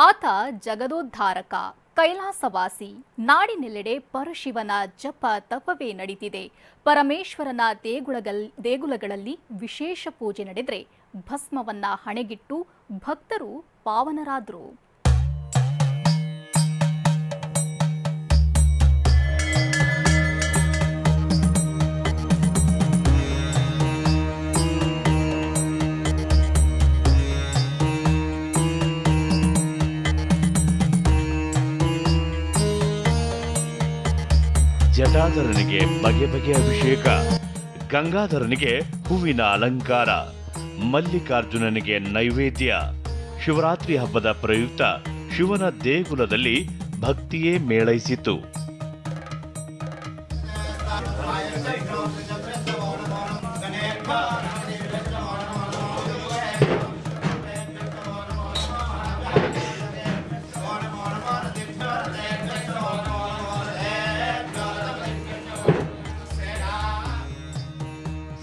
ಆತ ಜಗದೋದ್ಧಾರಕ, ಕೈಲಾಸವಾಸಿ, ನಾಡಿನೆಲ್ಲೆಡೆ ಪರಶಿವನ ಜಪ ತಪವೇ ನಡೀತಿದೆ. ಪರಮೇಶ್ವರನ ದೇಗುಲಗಲ್ ದೇಗುಲಗಳಲ್ಲಿ ವಿಶೇಷ ಪೂಜೆ ನಡೆದರೆ ಭಸ್ಮವನ್ನ ಹಣೆಗಿಟ್ಟು ಭಕ್ತರು ಪಾವನರಾದರು. ಜಟಾಧರನಿಗೆ ಬಗೆ ಬಗೆಯ ಅಭಿಷೇಕ, ಗಂಗಾಧರನಿಗೆ ಹೂವಿನ ಅಲಂಕಾರ, ಮಲ್ಲಿಕಾರ್ಜುನನಿಗೆ ನೈವೇದ್ಯ, ಶಿವರಾತ್ರಿ ಹಬ್ಬದ ಪ್ರಯುಕ್ತ ಶಿವನ ದೇಗುಲದಲ್ಲಿ ಭಕ್ತಿಯೇ ಮೇಳೈಸಿತು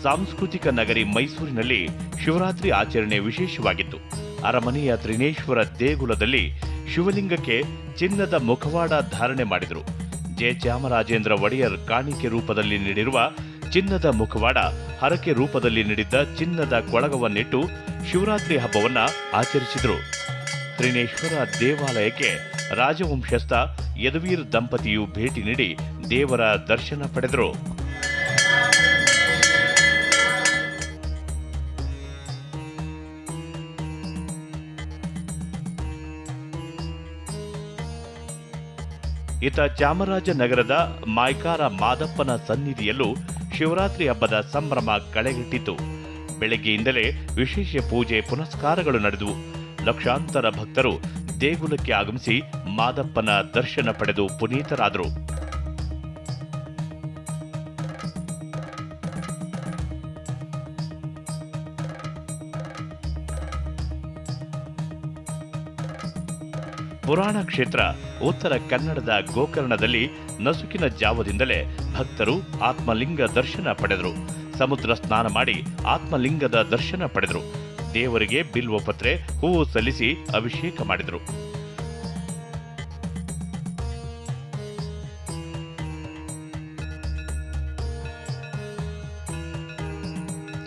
ಸಾಂಸ್ಕೃತಿಕ ನಗರಿ ಮೈಸೂರಿನಲ್ಲಿ ಶಿವರಾತ್ರಿ ಆಚರಣೆ ವಿಶೇಷವಾಗಿತ್ತು. ಅರಮನೆಯ ತ್ರಿನೇಶ್ವರ ದೇಗುಲದಲ್ಲಿ ಶಿವಲಿಂಗಕ್ಕೆ ಚಿನ್ನದ ಮುಖವಾಡ ಧಾರಣೆ ಮಾಡಿದರು. ಜೆ. ಚಾಮರಾಜೇಂದ್ರ ಒಡೆಯರ್ ಕಾಣಿಕೆ ರೂಪದಲ್ಲಿ ನೀಡಿರುವ ಚಿನ್ನದ ಮುಖವಾಡ ಹರಕೆ ರೂಪದಲ್ಲಿ ನೀಡಿದ್ದ ಚಿನ್ನದ ಕೊಳಗವನ್ನಿಟ್ಟು ಶಿವರಾತ್ರಿ ಹಬ್ಬವನ್ನ ಆಚರಿಸಿದರು. ತ್ರಿನೇಶ್ವರ ದೇವಾಲಯಕ್ಕೆ ರಾಜವಂಶಸ್ಥ ಯದುವೀರ್ ದಂಪತಿಯು ಭೇಟಿ ನೀಡಿ ದೇವರ ದರ್ಶನ ಪಡೆದರು. ಇತ ಚಾಮರಾಜನಗರದ ಮಾಯ್ಕಾರ ಮಾದಪ್ಪನ ಸನ್ನಿಧಿಯಲ್ಲೂ ಶಿವರಾತ್ರಿ ಹಬ್ಬದ ಸಂಭ್ರಮ ಕಳೆಗಟ್ಟಿತು. ಬೆಳಗ್ಗೆಯಿಂದಲೇ ವಿಶೇಷ ಪೂಜೆ ಪುನಸ್ಕಾರಗಳು ನಡೆದವು. ಲಕ್ಷಾಂತರ ಭಕ್ತರು ದೇಗುಲಕ್ಕೆ ಆಗಮಿಸಿ ಮಾದಪ್ಪನ ದರ್ಶನ ಪಡೆದು ಪುನೀತರಾದರು. ಪುರಾಣ ಕ್ಷೇತ್ರ ಉತ್ತರ ಕನ್ನಡದ ಗೋಕರ್ಣದಲ್ಲಿ ನಸುಕಿನ ಜಾವದಿಂದಲೇ ಭಕ್ತರು ಆತ್ಮಲಿಂಗ ದರ್ಶನ ಪಡೆದರು. ಸಮುದ್ರ ಸ್ನಾನ ಮಾಡಿ ಆತ್ಮಲಿಂಗದ ದರ್ಶನ ಪಡೆದರು. ದೇವರಿಗೆ ಬಿಲ್ವಪತ್ರೆ ಹೂವು ಸಲ್ಲಿಸಿ ಅಭಿಷೇಕ ಮಾಡಿದರು.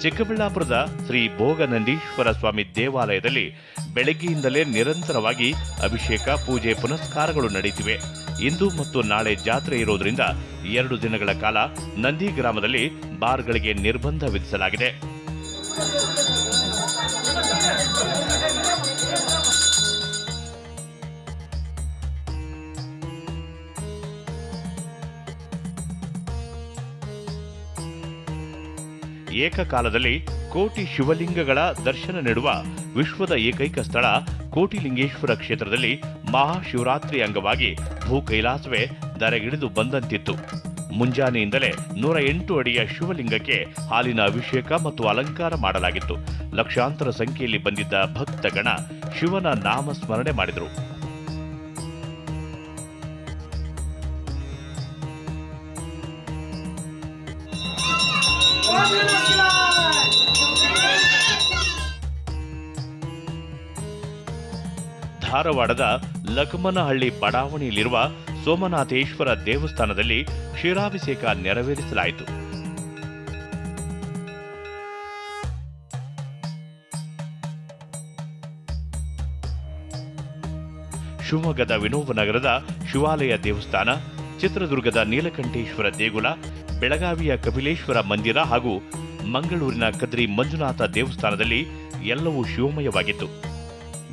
ಚಿಕ್ಕಬಳ್ಳಾಪುರದ ಶ್ರೀ ಭೋಗನಂದೀಶ್ವರ ಸ್ವಾಮಿ ದೇವಾಲಯದಲ್ಲಿ ಬೆಳಗ್ಗೆಯಿಂದಲೇ ನಿರಂತರವಾಗಿ ಅಭಿಷೇಕ, ಪೂಜೆ, ಪುನಸ್ಕಾರಗಳು ನಡೆಯುತ್ತಿವೆ. ಇಂದು ಮತ್ತು ನಾಳೆ ಜಾತ್ರೆ ಇರೋದ್ರಿಂದ ಎರಡು ದಿನಗಳ ಕಾಲ ನಂದಿ ಗ್ರಾಮದಲ್ಲಿ ಬಾರ್ಗಳಿಗೆ ನಿರ್ಬಂಧ ವಿಧಿಸಲಾಗಿದೆ. ಏಕಕಾಲದಲ್ಲಿ ಕೋಟಿ ಶಿವಲಿಂಗಗಳ ದರ್ಶನ ನೀಡುವ ವಿಶ್ವದ ಏಕೈಕ ಸ್ಥಳ ಕೋಟಿಲಿಂಗೇಶ್ವರ ಕ್ಷೇತ್ರದಲ್ಲಿ ಮಹಾಶಿವರಾತ್ರಿ ಅಂಗವಾಗಿ ಭೂ ಕೈಲಾಸವೇ ದರೆಗಿಳಿದು ಬಂದಂತಿತ್ತು. ಮುಂಜಾನೆಯಿಂದಲೇ ನೂರ ಎಂಟು ಅಡಿಯ ಶಿವಲಿಂಗಕ್ಕೆ ಹಾಲಿನ ಅಭಿಷೇಕ ಮತ್ತು ಅಲಂಕಾರ ಮಾಡಲಾಗಿತ್ತು. ಲಕ್ಷಾಂತರ ಸಂಖ್ಯೆಯಲ್ಲಿ ಬಂದಿದ್ದ ಭಕ್ತಗಣ ಶಿವನ ನಾಮಸ್ಮರಣೆ ಮಾಡಿದರು. ಧಾರವಾಡದ ಲಕ್ಮನಹಳ್ಳಿ ಬಡಾವಣೆಯಲ್ಲಿರುವ ಸೋಮನಾಥೇಶ್ವರ ದೇವಸ್ಥಾನದಲ್ಲಿ ಕ್ಷೀರಾಭಿಷೇಕ ನೆರವೇರಿಸಲಾಯಿತು. ಶಿವಮೊಗ್ಗದ ವಿನೋಬ ನಗರದ ಶಿವಾಲಯ ದೇವಸ್ಥಾನ, ಚಿತ್ರದುರ್ಗದ ನೀಲಕಂಠೇಶ್ವರ ದೇಗುಲ, ಬೆಳಗಾವಿಯ ಕಪಿಲೇಶ್ವರ ಮಂದಿರ ಹಾಗೂ ಮಂಗಳೂರಿನ ಕದ್ರಿ ಮಂಜುನಾಥ ದೇವಸ್ಥಾನದಲ್ಲಿ ಎಲ್ಲವೂ ಶಿವಮಯವಾಗಿತ್ತು.